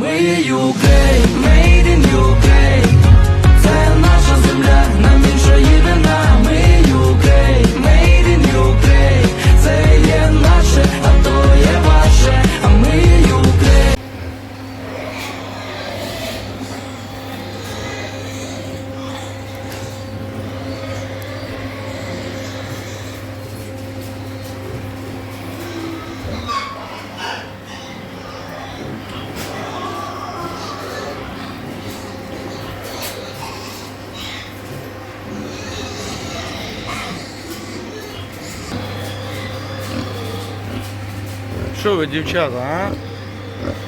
We're Ukraine, made in Ukraine Що ви, дівчата, а?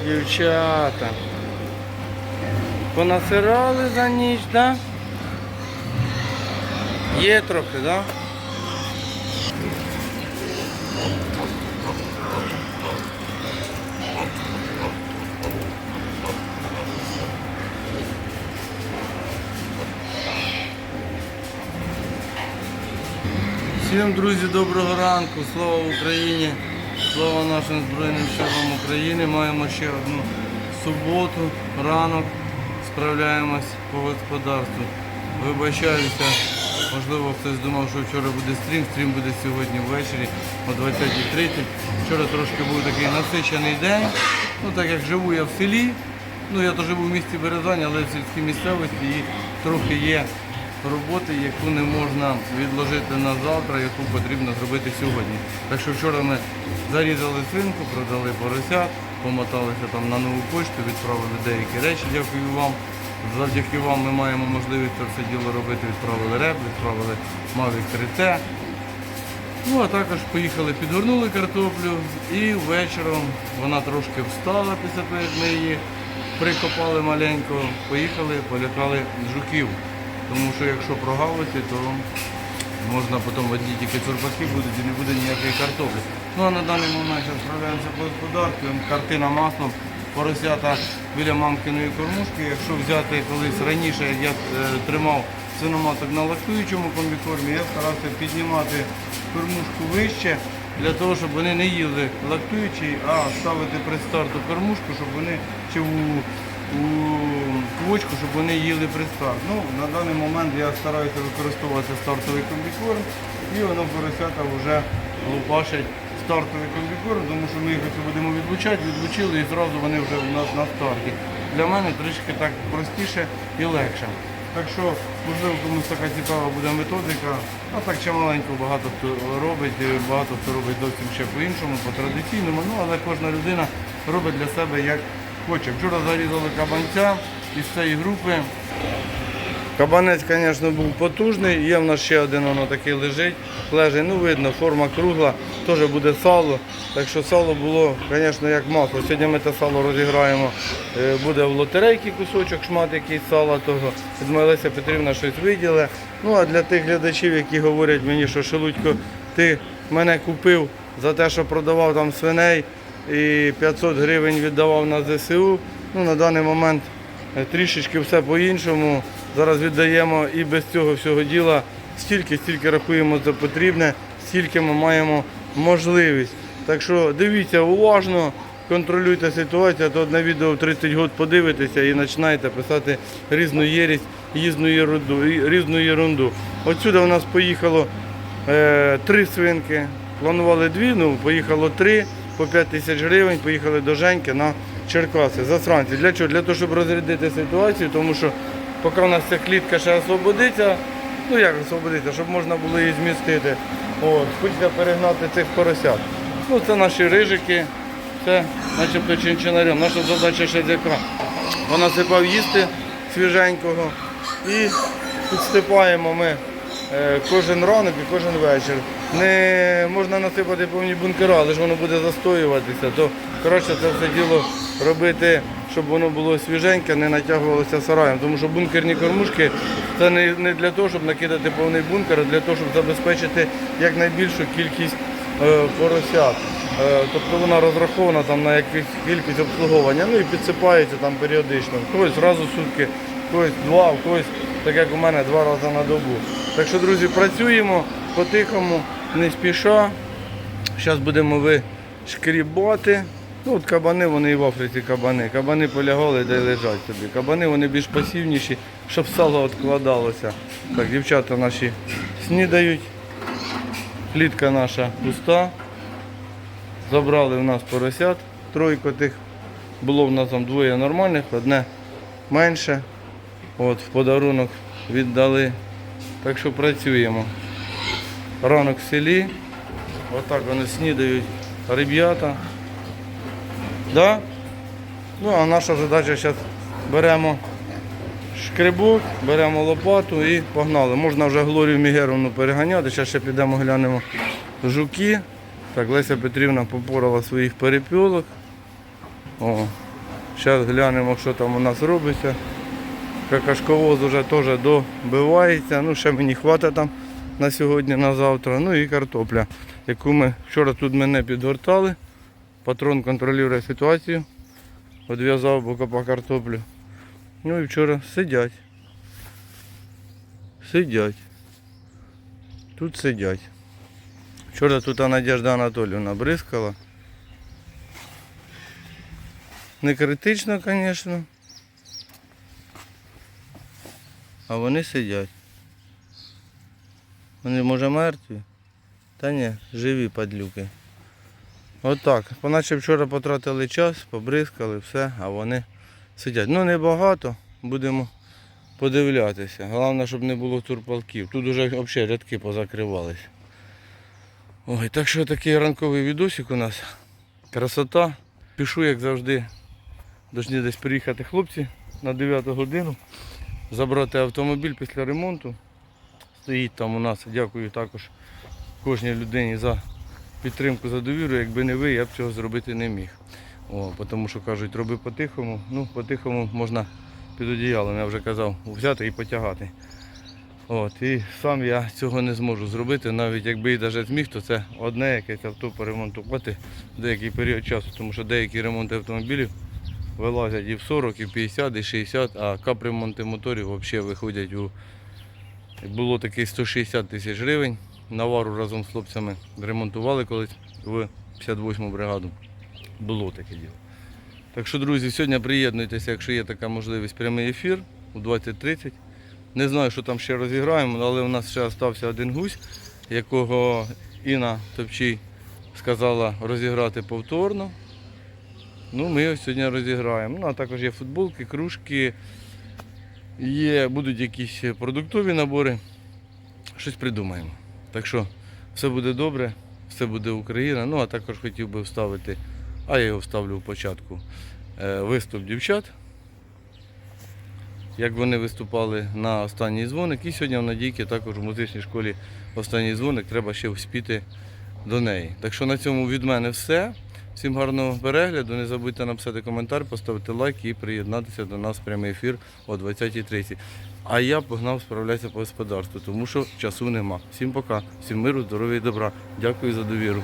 Дівчата. Понасирали за ніч, да? Є трохи, да? Всім, друзі, доброго ранку, слава Україні, слава нашим Збройним силам України. Маємо ще одну суботу, ранок, справляємось по господарству. Вибачаюся, можливо, хтось думав, що вчора буде стрім, стрім буде сьогодні ввечері о 20.30. Вчора трошки був такий насичений день. Ну так як живу я в селі, ну я то живу в місті Березань, але в сільській місцевості і трохи є роботи, яку не можна відложити на завтра, яку потрібно зробити сьогодні. Так що вчора ми зарізали свинку, продали поросят, помоталися там на нову почту, відправили деякі речі, дякую вам. Завдяки вам ми маємо можливість це все діло робити. Відправили реп, відправили Mavic 3T. Ну а також поїхали, підгорнули картоплю і вечором вона трошки встала після того, як ми її прикопали маленько, поїхали, полякали жуків. Тому що якщо прогавити, то можна потім одні тільки цурпаки будуть і не буде ніякої картоплі. Ну а на даний момент справляємося по господарству, картина маслом, поросята біля мамкиної кормушки. Якщо взяти колись раніше, я е, тримав свиноматок на лактуючому комбікормі, я старався піднімати кормушку вище для того, щоб вони не їли лактуючий, а ставити при старту кормушку, щоб вони чи у, у квочку, щоб вони їли при старт. Ну, на даний момент я стараюся використовувати стартовий комбікорм і воно поросята вже лупашать стартовий комбікорм, тому що ми їх будемо відлучати, відлучили і зразу вони вже у нас на старті. Для мене трішки так простіше і легше. Так що, можливо, комусь така цікава буде методика. А так чималенько багато хто робить, багато хто робить зовсім ще по-іншому, по традиційному, ну але кожна людина робить для себе як хоче. Вчора зарізали кабанця із цієї групи. Кабанець, звісно, був потужний, є в нас ще один воно такий лежить, лежить, ну видно, форма кругла, теж буде сало. Так що сало було, звісно, як масло. Сьогодні ми те сало розіграємо, е, буде в лотерейці кусочок, шмат якийсь сала того. Леся Петрівна щось виділи. Ну а для тих глядачів, які говорять мені, що Шелудько, ти мене купив за те, що продавав там свиней і 500 гривень віддавав на ЗСУ. Ну, на даний момент Е, трішечки все по-іншому. Зараз віддаємо і без цього всього діла стільки, стільки рахуємо за потрібне, стільки ми маємо можливість. Так що дивіться уважно, контролюйте ситуацію, а то одне відео в 30 років подивитеся і починаєте писати різну єрість, різну ерунду. Різну ерунду. Отсюди у нас поїхало е, три свинки, планували дві, ну поїхало три по 5 тисяч гривень, поїхали до Женьки на Черкаси, засранці. Для чого? Для того, щоб розрядити ситуацію, тому що поки у нас ця клітка ще освободиться, ну як освободиться, щоб можна було її змістити. От, хочеться перегнати цих поросят. Ну це наші рижики, це начебто чинчинарем. Наша задача ще яка. Понасипав їсти свіженького і підсипаємо ми кожен ранок і кожен вечір. Не можна насипати повні бункера, але ж воно буде застоюватися, то краще це все діло робити, щоб воно було свіженьке, не натягувалося сараєм. Тому що бункерні кормушки це не, для того, щоб накидати повний бункер, а для того, щоб забезпечити якнайбільшу кількість е, поросят. Е, тобто вона розрахована там на якусь кількість обслуговування, ну і підсипається там періодично. В Когось разу в сутки, в когось два, в когось, так як у мене, два рази на добу. Так що, друзі, працюємо по-тихому, не спіша. Зараз будемо вишкрібати Ну, от кабани, вони і в Африці кабани. Кабани полягали, де лежать собі. Кабани вони більш пасивніші, щоб сало відкладалося. Так, дівчата наші снідають. Клітка наша пуста. Забрали в нас поросят, тройко тих. Було в нас там двоє нормальних, одне менше. От, в подарунок віддали. Так що працюємо. Ранок в селі. Отак вони снідають ребята. Да? Ну, а наша задача зараз беремо шкребок, беремо лопату і погнали. Можна вже Глорію Мігеровну переганяти. Зараз ще підемо глянемо жуки. Так, Леся Петрівна попорала своїх перепілок. О, зараз глянемо, що там у нас робиться. Какашковоз вже теж добивається. Ну, ще мені хватить там на сьогодні, на завтра. Ну і картопля, яку ми вчора тут мене підгортали. Патрон контролює ситуацію. Одв'язав бока картоплю. Ну і вчора сидять. Сидять. Тут сидять. Вчора тут Надежда Анатоліївна бризкала. Не критично, звісно. А вони сидять. Вони може мертві? Та ні, живі падлюки. Отак. Поначе вчора потратили час, побризкали, все, а вони сидять. Ну небагато, будемо подивлятися. Головне, щоб не було турпалків. Тут вже взагалі рядки позакривались. Ой, так що такий ранковий відосик у нас. Красота. Пішу, як завжди, Должні десь приїхати хлопці на 9 годину, забрати автомобіль після ремонту. Стоїть там у нас, дякую також кожній людині за підтримку, за довіру. Якби не ви, я б цього зробити не міг. О, тому що кажуть, роби по-тихому. Ну, по-тихому можна під одіялом, я вже казав, взяти і потягати. От, і сам я цього не зможу зробити, навіть якби і навіть зміг, то це одне якесь авто поремонтувати в деякий період часу, тому що деякі ремонти автомобілів вилазять і в 40, і в 50, і 60, а капремонти моторів взагалі виходять у було таке 160 тисяч гривень. Навару разом з хлопцями ремонтували колись в 58-му бригаду. Було таке діло. Так що, друзі, сьогодні приєднуйтеся, якщо є така можливість, прямий ефір у 20.30. Не знаю, що там ще розіграємо, але у нас ще залишився один гусь, якого Інна Топчій сказала розіграти повторно. Ну, ми його сьогодні розіграємо. Ну, а також є футболки, кружки, є, будуть якісь продуктові набори. Щось придумаємо. Так що все буде добре, все буде Україна. Ну, а також хотів би вставити, а я його вставлю в початку, е, виступ дівчат. Як вони виступали на останній дзвоник. І сьогодні в Надійки також в музичній школі останній дзвоник, треба ще вспіти до неї. Так що на цьому від мене все. Всім гарного перегляду. Не забудьте написати коментар, поставити лайк і приєднатися до нас в прямий ефір о 20.30. А я погнав справлятися по господарству, тому що часу нема. Всім пока, всім миру, здоров'я і добра. Дякую за довіру.